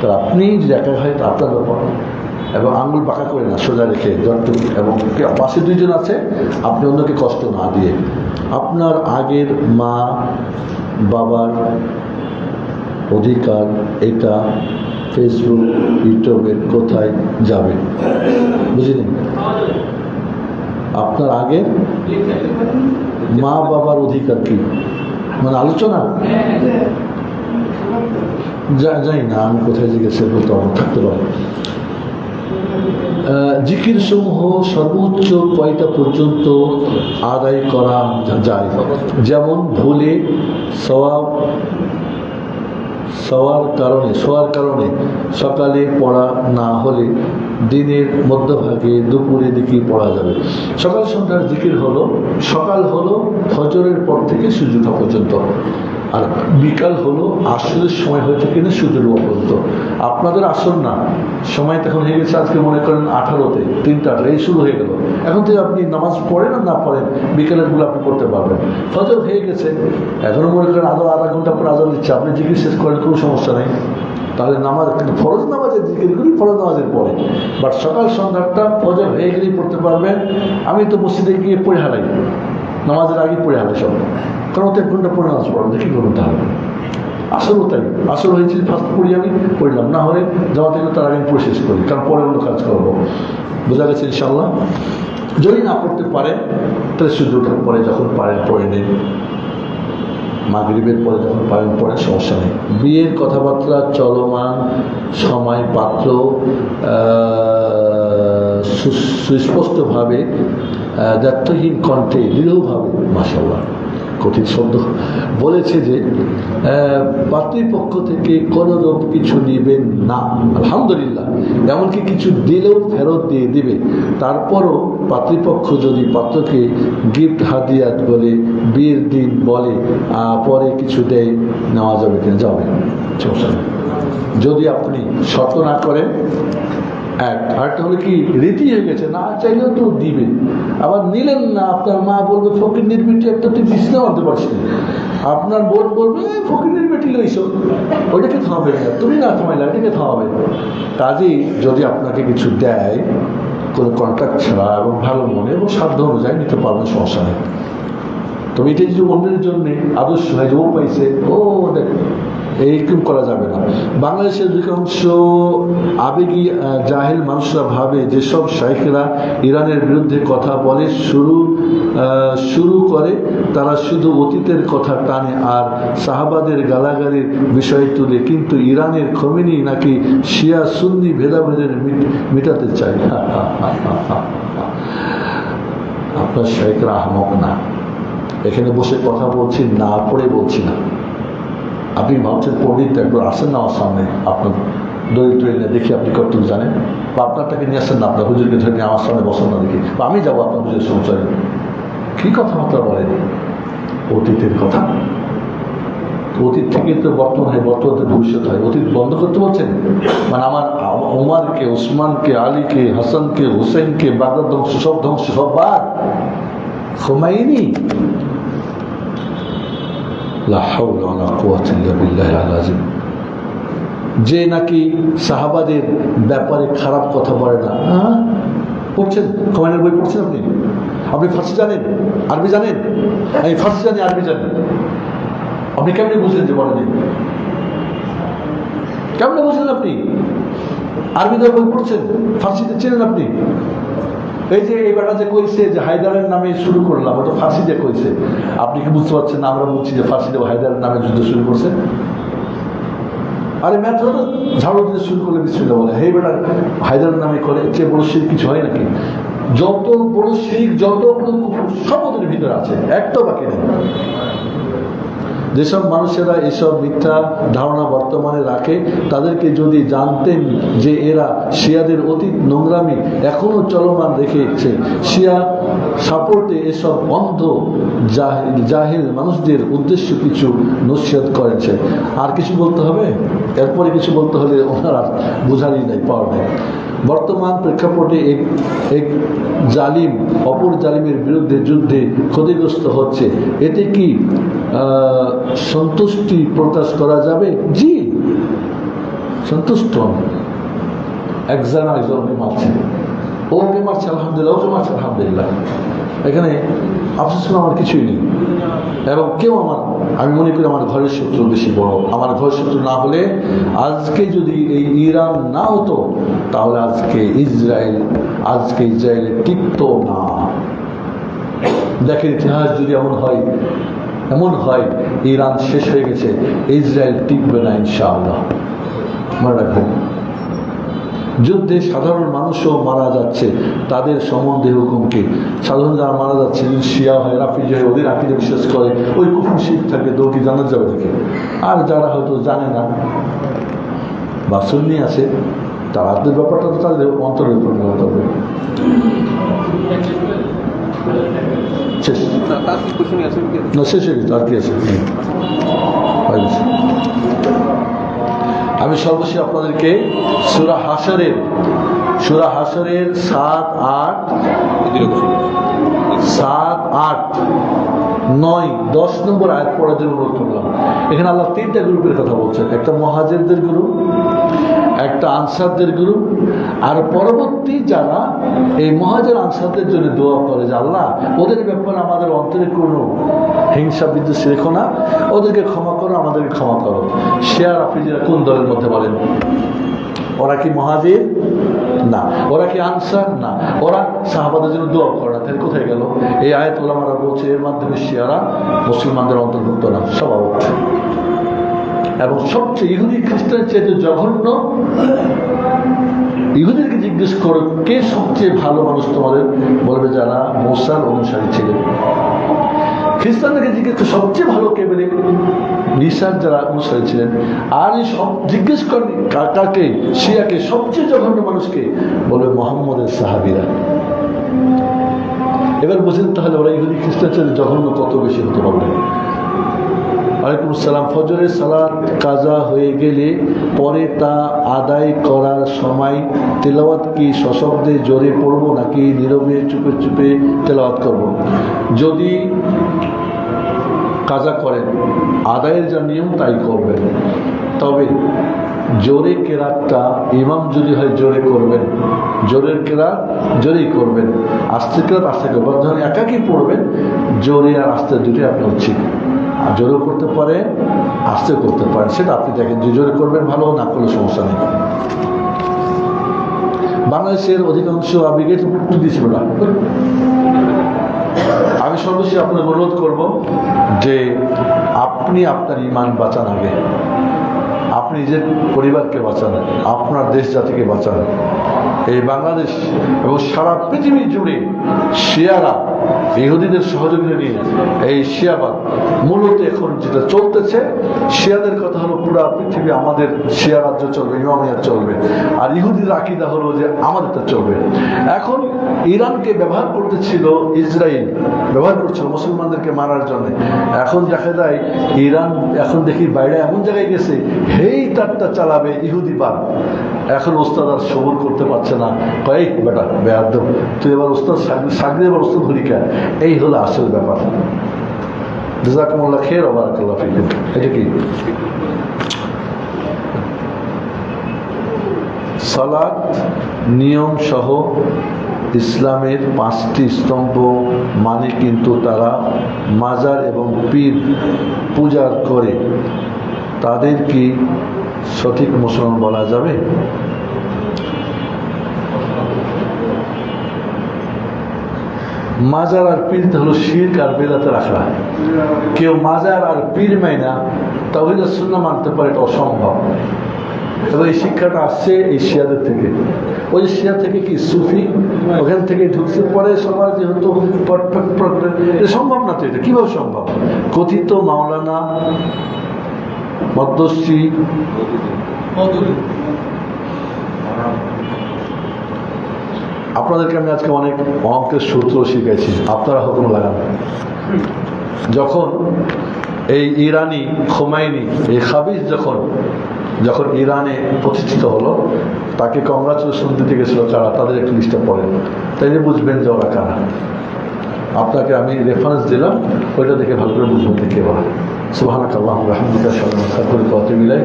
তা আপনি যদি একা হয় তো আপনার ব্যাপার এবং আঙ্গুল পাকা করে না, সোজা রেখে যতটুকু এবং পাশে দুইজন আছে, আপনি অন্যকে কষ্ট না দিয়ে। আপনার আগের মা, বাবার অধিকার এটা ফেসবুক ইউটিউবের কোথায় যাবে? বুঝলেন আপনার আগের মা, বাবার অধিকার কি? মানে আলোচনা? যা- জানি না, আমি কোথায় জিজ্ঞেস করতে পারব থাকতে পারব। জিকির সমূহ সর্বোচ্চ কয়টা পর্যন্ত আদায় করা যায়? যেমন ভুলে সওয়াব, সওয়ার কারণে, শোয়ার কারণে সকালে পড়া না হলে দিনের মধ্যভাগে দুপুরে দিকে পড়া যাবে। সকাল সন্ধ্যার দিকের হলো, সকাল হলো ফজরের পর থেকে সূর্য ওঠা পর্যন্ত। আর বিকাল হলো, আসরের সময় হয়ে থাকে না সূর্য ডোবা পর্যন্ত আপনাদের আসর না। সময় তখন হয়ে গেছে আজকে মনে করেন আঠারোতে, তিনটা আঠারো, এই শুরু হয়ে গেল। এখন থেকে আপনি নামাজ পড়েন আর না পড়েন, বিকেলেরগুলো আপনি পড়তে পারবেন। ফজর হয়ে গেছে। এখনও মনে করেন আধা আধা ঘণ্টা পর আজান দিচ্ছে। আপনি জিজ্ঞেস শেষ করেন, কোনো সমস্যা নেই। তাহলে নামাজ, ফরজ নামাজের জিকির করি, ফরজ নামাজের পরে। বাট সকাল সন্ধ্যাটা ফজর হয়ে গেলেই পড়তে পারবেন। আমি তো মসজিদে গিয়ে পড়ে হারাই। নামাজের আগে পড়ে হারাই সব। কারণ এক ঘণ্টা পরে আসব পড়ো দেখি করুন তাহলে? আসলও তাই, আসল হয়েছে ফার্স্ট পড়ি আমি পড়লাম, না হলে জমা থেকে তার আগে পড়ে করি কারণ পরে অন্য কাজ করব। বোঝা গেছে ইনশাল্লাহ যদি না পড়তে পারেন তাহলে সূর্য ওঠার পরে যখন পারেন, পড়ে নিন। মাগরিবের পরে যখন পালন পড়ে সমস্যা নেই। বিয়ের কথাবার্তা, চলমান সময় পাত্র সুস্পষ্টভাবে দ্ব্যর্থহীন কণ্ঠে, দৃঢ়ভাবে মাসাল্লাহ কঠিন শব্দ বলেছে যে আহ, পাত্রীপক্ষ থেকে কোনো রূপ কিছু নেবেন না। আলহামদুলিল্লাহ। এমনকি কিছু দিলেও ফেরত দিয়ে দিবে। তারপরও পাত্রীপক্ষ যদি পাত্রকে গিফট হাদিয়াত বলে বিয়ের দিন বলে পরে কিছু দেয় নেওয়া যাবে কিনা? যাবে যদি আপনি শত না করেন এক আরেকটা হলে কি রীতি হয়ে গেছে? না, চাইলেও তো দিবে। আবার নিলেন না, আপনার মা বলবে, ফকির নির্বিটি একটা তুই বিছনা আনতে পারছিস। আপনার বোন বলবে ফকির নির্বিটি লইছো। ওইটাকে থামাবে না। তুমি না থামাইলে এটাকে থামাবে কাজেই যদি আপনাকে কিছু দেয়, কোনো কন্ট্রাক্ট ছাড়া এবং ভালো মনে এবং সাধ্য অনুযায়ী নিতে পারবেন সমস্যা নেই। তবে এটা যদি অন্যের জন্য আদর্শ হয় যে ও পাইছে, ও দেখ এইরকম করা যাবে না। বাংলাদেশের অধিকাংশ আবেগী জাহেল মানুষরা ভাবে যেসব শাইখেরা ইরানের বিরুদ্ধে কথা বলে, শুরু শুরু করে, তারা শুধু অতীতের কথা টানে আর সাহাবাদের গালাগালির বিষয় তুলে, কিন্তু ইরানের খমিনি নাকি শিয়া সুন্নি ভেদাভেদের মিট- মিটাতে চায়। আপনার শাইখরা আহমক না। এখানে বসে কথা বলছি, না পড়ে বলছি না। আপনি ভাবছেন পণ্ডিত, একবার আসেন না আমার সামনে, আপনার দরিদ্র এনে দেখি আপনি কতটুকু জানেন। বা আপনারটাকে নিয়ে আসেন না, আপনার হুজুরকে ধরে নিয়ে আমার সামনে বসেন না দেখি। বা আমি যাব আপনার হুজুরের সংসারে কী কথাবার্তা বলেন? অতীতের কথা। অতীত থেকে তো বর্তমান হয়, বর্তমান ভবিষ্যৎ হয়। অতীত বন্ধ করতে বলছেন? মানে আমার ওমারকে, ওসমানকে, আলীকে, হাসানকে, হোসেনকে, বাগদাদ ধ্বংস, সব ধ্বংস, সব বাদ। খোমাইনি যে নাকি সাহাবাদের ব্যাপারে খারাপ কথা বলে না। হ্যাঁ? পড়ছেন? খোমাইনের বই পড়ছেন আপনি? আপনি ফার্সি জানেন? আরবি জানেন? আমি ফার্সি জানি, আরবি জানি। আপনি কেমনি বুঝলেন যে বলেন? কেমনে বুঝলেন আপনি? আরবিতে বই পড়ছেন? ফার্সিতে চেনেন আপনি? এই যে এই বেটা যে কইছে যে হায়দারের নামে শুরু করলাম ওটা ফাঁসিতে কইছে। আপনি কি বুঝতে পারছেন আমরা বলছি যে ফাঁসিতে হায়দারের নামে যুদ্ধ শুরু করছে? আরে ম্যাথ ঝাড়ু দিতে শুরু করলে বিসমিল্লা বলে। হে বেটা, হায়দারের নামে করে কে বড় শির কিছু হয় নাকি? যত বড় শিখ যত সব ওদের ভিতরে আছে একটা বাকি নেই। যেসব মানুষেরা এসব মিথ্যা ধারণা বর্তমানে রাখে, তাদেরকে যদি জানতেন যে এরা শিয়াদের অতীত নোংরামি এখনও চলমান রেখেছে, শিয়া সাপোর্টে এসব অন্ধ জাহিল মানুষদের উদ্দেশ্য কিছু নসিহত করেছে। আর কিছু বলতে হবে? এরপরে কিছু বলতে হলে ওনারা বোঝারই নাই পাওয়া নেই। বর্তমান প্রেক্ষাপটে এক এক জালিম, অপর জালিমের বিরুদ্ধে যুদ্ধে ক্ষতিগ্রস্ত হচ্ছে। এতে কি সন্তুষ্টি প্রকাশ করা যাবে? জি। সন্তুষ্ট। একজন আরেকজনকে মারছে। ওকে মারছে, আলহামদুলিল্লাহ। ওকে মারছে, আলহামদুলিল্লাহ। এখানে আফসোস আমার কিছুই নেই। এবং কেউ আমার, আমি মনে করি আমার ঘরের শত্রু বেশি বড়। আমার ঘরের শত্রু না হলে আজকে যদি এই ইরান না হতো, তাহলে আজকে ইসরায়েল, আজকে ইসরায়েলে টিকতো না। দেখেন ইতিহাস যদি এমন হয় এমন হয় ইরান শেষ হয়ে গেছে, ইসরায়েল টিকবে না ইনশাআল্লাহ। মনে রাখবেন। যুদ্ধে সাধারণ মানুষও মারা যাচ্ছে, তাদের সম্বন্ধে হুকুমকে। সাধারণ যারা মারা যাচ্ছে শিয়া হয় রাফিজ হয় ওদের আকিদে বিশ্বাস করে, ওই কুকুর শিখ থাকে দৌড়ি জানা যাবে দেখে আর যারা হয়তো জানে না, বা সুন্নি আছে তাদের ব্যাপারটা তো তাদের অন্তরের উপর করবে। শেষ না তার কি কোশ্চেন কি শেষ হয়ে গেছে আর কি আছে। আমি সর্বশেষ আপনাদেরকে সুরা হাসরের সুরা হাসরের সাত আট সাত আট নয় দশ নম্বর আয়াত পড়ার জন্য অনুরোধ করলাম। এখানে আল্লাহ তিনটা গ্রুপের কথা বলছেন একটা মহাজেরদের গ্রুপ আনসারদের গ্রুপ আর পরবর্তী যারা এই মহাজের আনসারদের জন্য দোয়া করে যে আল্লাহ, ওদের ব্যাপারে আমাদের অন্তরে কোনো হিংসা, বিদ্বেষ রেখো না, ওদেরকে ক্ষমা করো, আমাদেরকে ক্ষমা করো। শেয়ার আফিজেরা কোন দলের মধ্যে বলেন? ওরা কি মহাজির না। ওরা কি আনসার? না। ওরা সাহাবাদের জন্য দোয়া করে না তাহলে কোথায় গেল? এই আয়াত ওলামারা বলছে, এর মাধ্যমে শিয়ারা মুসলমানদের অন্তর্ভুক্ত না। সব আবদ্ধ। এবং সবচেয়ে ইহুদি খ্রিস্টান চেয়ে জঘন্য ইহুদিকে জিজ্ঞেস করো, কে সবচেয়ে ভালো মানুষ তোমাদের? বলবে যারা মোসার অনুসারী ছিলেন। খ্রিস্টানদেরকে জিজ্ঞেস সবচেয়ে ভালো কে বলে? নিসার যারা অনুসারী ছিলেন। আর এই সব জিজ্ঞেস করেন কা- কাকে? শিয়াকে, সবচেয়ে জঘন্য মানুষকে? বলবে মোহাম্মদের সাহাবিরা। এবার বুঝেন তাহলে ওরা ইহুদি খ্রিস্টান চেয়ে জঘন্য কত বেশি হতে পারবে? ওয়ালাইকুম ফজরের সালাত কাজা হয়ে গেলে পরে তা আদায় করার সময় তেলাওয়াত কি সশব্দে জোরে পড়ব নাকি নীরবে চুপে চুপে তেলাওয়াত করব। যদি কাজা করেন, আদায়ের যা নিয়ম তাই করবেন। তবে জোরে কেরাতটা ইমাম যদি হয় জোরে করবেন, জোরের কেরাত জোরেই করবেন। আস্তে কেরাত আস্তে করবেন যখন একাকি পড়বেন, জোরে আর আস্তে দুটোই আপনি উচিত। জোরেও করতে পারে, আস্তে করতে পারেন সেটা আপনি দেখেন যে জোরে করবেন ভালো, না করলে সমস্যা নেই। বাংলাদেশের অধিকাংশ আবেগের উত্তর দিয়েছিল না আমি সর্বশেষ আপনাকে অনুরোধ করব যে আপনি আপনার ইমান বাঁচান আগে। আপনি নিজের পরিবারকে বাঁচান, আপনার দেশ জাতিকে বাঁচান। এই বাংলাদেশ এবং সারা পৃথিবী জুড়ে শিয়ারা, ইহুদিদের সহযোগিতা নিয়ে এই শিয়াবাদ মূলত এখন যেটা চলতেছে, শিয়াদের কথা হলো পুরো পৃথিবী আমাদের শিয়া রাজ্য চলবে, ইমামিয়া চলবে, আর ইহুদির আকিদা হলো যে আমাদেরটা চলবে। এখন ইরানকে ব্যবহার করতেছিল ইসরায়েল, ব্যবহার করছিল মুসলমানদেরকে মারার জন্য। এখন দেখা যায় ইরান এখন দেখি বাইরে এমন জায়গায় গেছে, হেই তারটা চালাবে ইহুদি বাদ এখন ওস্তাদ আর সবর করতে পারছে না। কয়েক বেটা বেয়াদ তুই এবার ওস্তাদ সাগরে এবার ওস্তাদ ভূমিকা এই হলো আসল ব্যাপার। জাজাকুমুল্লাহ খের ফিকুম এটা কি? সালাত, নিয়ম সহ ইসলামের পাঁচটি স্তম্ভ মানে কিন্তু তারা মাজার এবং পীর পূজার করে। তাদের কি সঠিক মুসলমান বলা যাবে? মাজার আর পীর হলো শির আর বেদাতে রাখা কেউ মাজার আর পীর মাইনা তাহলে শূন্য মানতে পারে এটা অসম্ভব। এবং এই শিক্ষাটা আসছে এই শিয়াদের থেকে। ওই শিয়া থেকে কি সুফি? ওখান থেকে ঢুকছে পরে সবার যেহেতু সম্ভব না তো এটা? কীভাবে সম্ভব? কথিত মাওলানা মধ্যশ্রী আপনাদেরকে আমি আজকে অনেক অঙ্কের সূত্র শিখাইছি। আপনারা হুকুম লাগান যখন এই ইরানি খোমাইনি, এই খাবিজ যখন যখন ইরানে প্রতিষ্ঠিত হলো, তাকে কংগ্রাচুলেশন দিতে গেছিল কারা তাদের একটু লিস্টে পড়েন। তাইলে বুঝবেন যে ওরা কারা। আপনাকে আমি রেফারেন্স দিলাম, ওইটা দেখে ভালো করে বুঝবেন দেখে বা সুবাহ আল্লাহ রহমদিকা সালাম সাকুল কত মিলাই